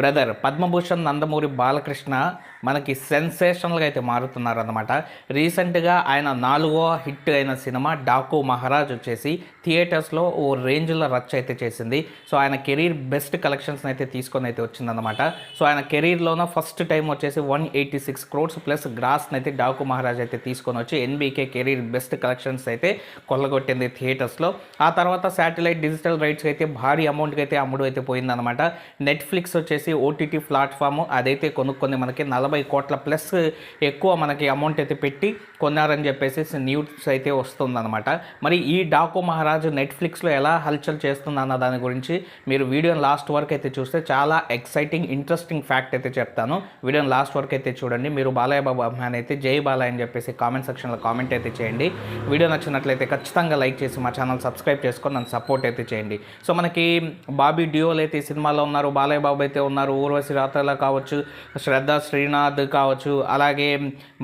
Brother Padma Bhushan Nandamuri Balakrishna మనకి సెన్సేషనల్గా అయితే మారుతున్నారు అనమాట రీసెంట్గా ఆయన నాలుగో హిట్ అయిన సినిమా డాకు మహారాజ్ వచ్చేసి థియేటర్స్లో ఓ రేంజ్లో రచ్ అయితే చేసింది. సో ఆయన కెరీర్ బెస్ట్ కలెక్షన్స్ని అయితే తీసుకొని అయితే వచ్చిందనమాట సో ఆయన కెరీర్లోన ఫస్ట్ టైం వచ్చేసి one eighty six crores plus గ్రాస్ని అయితే డాకు మహారాజ్ అయితే తీసుకొని వచ్చి ఎన్బీకే కెరీర్ బెస్ట్ కలెక్షన్స్ అయితే కొల్లగొట్టింది థియేటర్స్లో. ఆ తర్వాత శాటిలైట్ డిజిటల్ రైట్స్ అయితే భారీ అమౌంట్కి అయితే అమ్ముడు అయితే పోయిందనమాట నెట్ఫ్లిక్స్ వచ్చేసి ఓటీటీ ప్లాట్ఫామ్ అదైతే కొనుక్కొని మనకి నలభై కోట్ల ప్లస్ ఎక్కువ మనకి అమౌంట్ అయితే పెట్టి కొన్నారని చెప్పేసి న్యూస్ అయితే వస్తుందన్నమాట. మరి ఈ డాకు మహారాజు నెట్ఫ్లిక్స్లో ఎలా హల్చల్ చేస్తుందన్న దాని గురించి మీరు వీడియోని లాస్ట్ వరకు అయితే చూస్తే చాలా ఎక్సైటింగ్ ఇంట్రెస్టింగ్ ఫ్యాక్ట్ అయితే చెప్తాను. వీడియోని లాస్ట్ వరకు అయితే చూడండి. మీరు బాలయ్య బాబు అభిమాన్ అయితే జై బాలయ్య అని చెప్పేసి కామెంట్ సెక్షన్లో కామెంట్ అయితే చేయండి. వీడియో నచ్చినట్లయితే ఖచ్చితంగా లైక్ చేసి మా ఛానల్ సబ్స్క్రైబ్ చేసుకొని నన్ను సపోర్ట్ అయితే చేయండి. సో మనకి బాబీ డ్యూయల్ అయితే సినిమాలో ఉన్నారు. బాలయ్య బాబు అయితే ఉన్నారు. ఊర్వశి రాతల కావచ్చు శ్రద్ధ శ్రీనాథ్ కావచ్చు అలాగే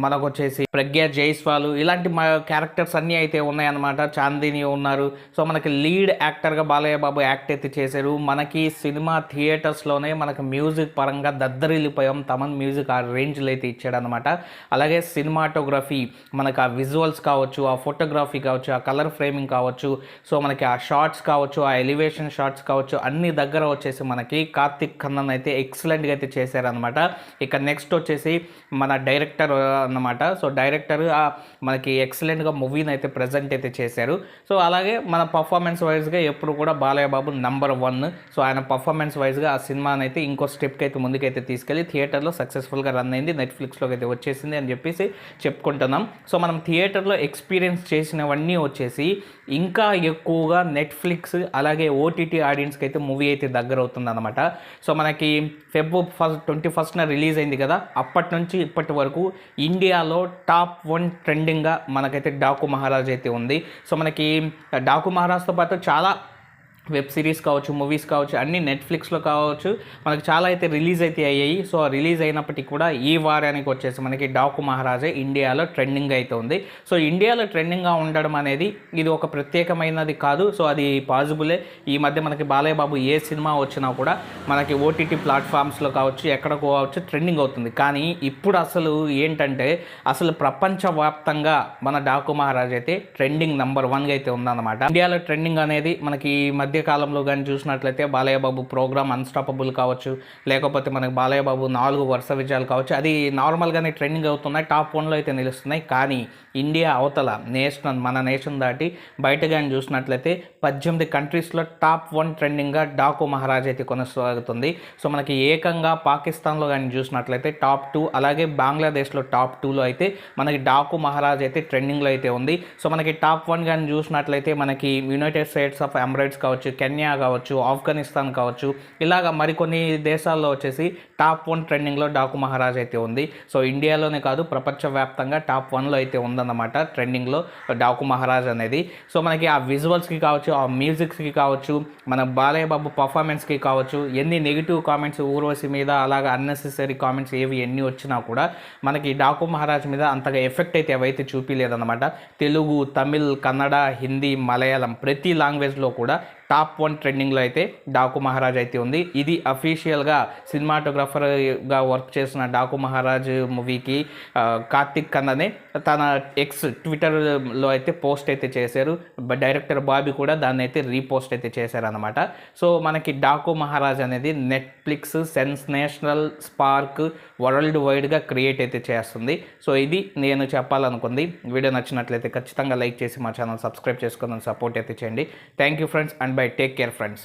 మనకు వచ్చేసి ప్రజ్ఞ జైస్వాల్ ఇలాంటి మా క్యారెక్టర్స్ అన్నీ అయితే ఉన్నాయన్నమాట. చాందిని ఉన్నారు. సో మనకి లీడ్ యాక్టర్గా బాలయ్య బాబు యాక్ట్ అయితే చేశారు. మనకి సినిమా థియేటర్స్లోనే మనకి మ్యూజిక్ పరంగా దద్దరిల్లిపోయాం. తమన్ మ్యూజిక్ ఆ రేంజ్లో అయితే ఇచ్చాడనమాట అలాగే సినిమాటోగ్రఫీ మనకు ఆ విజువల్స్ కావచ్చు ఆ ఫోటోగ్రఫీ కావచ్చు ఆ కలర్ ఫ్రేమింగ్ కావచ్చు సో మనకి ఆ షార్ట్స్ కావచ్చు ఆ ఎలివేషన్ షార్ట్స్ కావచ్చు అన్ని దగ్గర వచ్చేసి మనకి కార్తిక్ ఖన్నన్ అయితే ఎక్సలెంట్గా అయితే చేశారనమాట ఇక నెక్స్ట్ వచ్చేసి మన డైరెక్టర్ అన్నమాట. సో డైరెక్టర్ మనకి ఎక్సలెంట్గా మూవీని అయితే ప్రజెంట్ అయితే చేశారు. సో అలాగే మన పర్ఫార్మెన్స్ వైజ్గా ఎప్పుడు కూడా Balayya Babu number one so ఆయన పర్ఫార్మెన్స్ వైజ్గా ఆ సినిమాని అయితే ఇంకో స్టెప్కి అయితే ముందుకైతే తీసుకెళ్ళి థియేటర్లో సక్సెస్ఫుల్గా రన్ అయింది. నెట్ఫ్లిక్స్లోకి అయితే వచ్చేసింది అని చెప్పేసి చెప్పుకుంటున్నాం. సో మనం థియేటర్లో ఎక్స్పీరియన్స్ చేసినవన్నీ వచ్చేసి ఇంకా ఎక్కువగా నెట్ఫ్లిక్స్ అలాగే ఓటీటీ ఆడియన్స్కి అయితే మూవీ అయితే దగ్గర అవుతుంది అనమాట సో మనకి ఫెబ్ ఫస్ట్ ట్వంటీ ఫస్ట్న రిలీజ్ అయింది కదా అప్పటి నుంచి ఇప్పటి వరకు ఇండియాలో టాప్ వన్ ట్రెండింగ్గా మనకైతే డాకు మహారాజ్ అయితే ఉంది. సో మనకి డాకు మహారాజ్తో పాటు చాలా వెబ్ సిరీస్ కావచ్చు మూవీస్ కావచ్చు అన్నీ నెట్ఫ్లిక్స్లో కావచ్చు మనకి చాలా అయితే రిలీజ్ అయితే అయ్యాయి. సో ఆ రిలీజ్ అయినప్పటికీ కూడా ఈ వారానికి వచ్చేసి మనకి డాకు మహారాజే ఇండియాలో ట్రెండింగ్ అయితే ఉంది. సో ఇండియాలో ట్రెండింగ్గా ఉండడం అనేది ఇది ఒక ప్రత్యేకమైనది కాదు. సో అది పాజిబులే. ఈ మధ్య మనకి బాలయ్య బాబు ఏ సినిమా వచ్చినా కూడా మనకి ఓటీటీ ప్లాట్ఫామ్స్లో కావచ్చు ఎక్కడ కావచ్చు ట్రెండింగ్ అవుతుంది. కానీ ఇప్పుడు అసలు ఏంటంటే అసలు ప్రపంచవ్యాప్తంగా మన డాకు మహారాజ్ అయితే ట్రెండింగ్ నెంబర్ వన్గా అయితే ఉందన్నమాట. ఇండియాలో ట్రెండింగ్ అనేది మనకి ఈ మధ్య కాలంలో కానీ చూసినట్లయితే బాలయ్య బాబు ప్రోగ్రామ్ అన్స్టాపబుల్ కావచ్చు లేకపోతే మనకి బాలయ్య బాబు నాలుగు వరుస విజయాలు కావచ్చు అది నార్మల్గానే ట్రెండింగ్ అవుతున్నాయి టాప్ వన్లో అయితే నిలుస్తున్నాయి. కానీ ఇండియా అవతల నేషనల్ మన నేషన్ దాటి బయట కానీ చూసినట్లయితే పద్దెనిమిది కంట్రీస్లో టాప్ వన్ ట్రెండింగ్గా డాకు మహారాజ్ అయితే కొనసాగుతుంది. సో మనకి ఏకంగా పాకిస్తాన్లో కానీ చూసినట్లయితే టాప్ టూ అలాగే బంగ్లాదేశ్లో టాప్ టూలో అయితే మనకి డాకు మహారాజ్ అయితే ట్రెండింగ్లో అయితే ఉంది. సో మనకి టాప్ వన్ కానీ చూసినట్లయితే మనకి యునైటెడ్ స్టేట్స్ ఆఫ్ ఎమిరేట్స్ కావచ్చు కెన్యా కావచ్చు ఆఫ్ఘనిస్తాన్ కావచ్చు ఇలాగ మరికొన్ని దేశాల్లో వచ్చేసి టాప్ వన్ ట్రెండింగ్లో డాకు మహారాజ్ అయితే ఉంది. సో ఇండియాలోనే కాదు ప్రపంచవ్యాప్తంగా టాప్ వన్లో అయితే ఉందన్నమాట ట్రెండింగ్లో డాకు మహారాజ్ అనేది. సో మనకి ఆ విజువల్స్కి కావచ్చు ఆ మ్యూజిక్స్కి కావచ్చు మన బాలయ్య బాబు పర్ఫార్మెన్స్కి కావచ్చు ఎన్ని నెగిటివ్ కామెంట్స్ ఊర్వశి మీద అలాగా అన్నెసెసరీ కామెంట్స్ ఏవి ఎన్ని వచ్చినా కూడా మనకి డాకు మహారాజ్ మీద అంతగా ఎఫెక్ట్ అయితే ఏవైతే చూపించలేదన్నమాట తెలుగు తమిళ్ కన్నడ హిందీ మలయాళం ప్రతి లాంగ్వేజ్లో కూడా టాప్ వన్ ట్రెండింగ్లో అయితే డాకు మహారాజ్ అయితే ఉంది. ఇది అఫీషియల్గా సినిమాటోగ్రఫర్గా వర్క్ చేసిన డాకు మహారాజ్ మూవీకి కార్తిక్ కన్ననే తన ఎక్స్ ట్విట్టర్లో అయితే పోస్ట్ అయితే చేశారు. డైరెక్టర్ బాబీ కూడా దాన్ని అయితే రీపోస్ట్ అయితే చేశారనమాట సో మనకి డాకు మహారాజ్ అనేది Netflix sense national spark world వైడ్గా క్రియేట్ అయితే చేస్తుంది. సో ఇది నేను చెప్పాలనుకుంది. వీడియో నచ్చినట్లయితే ఖచ్చితంగా లైక్ చేసి మా ఛానల్ సబ్స్క్రైబ్ చేసుకొని సపోర్ట్ అయితే చేయండి. Thank you friends and by take care friends.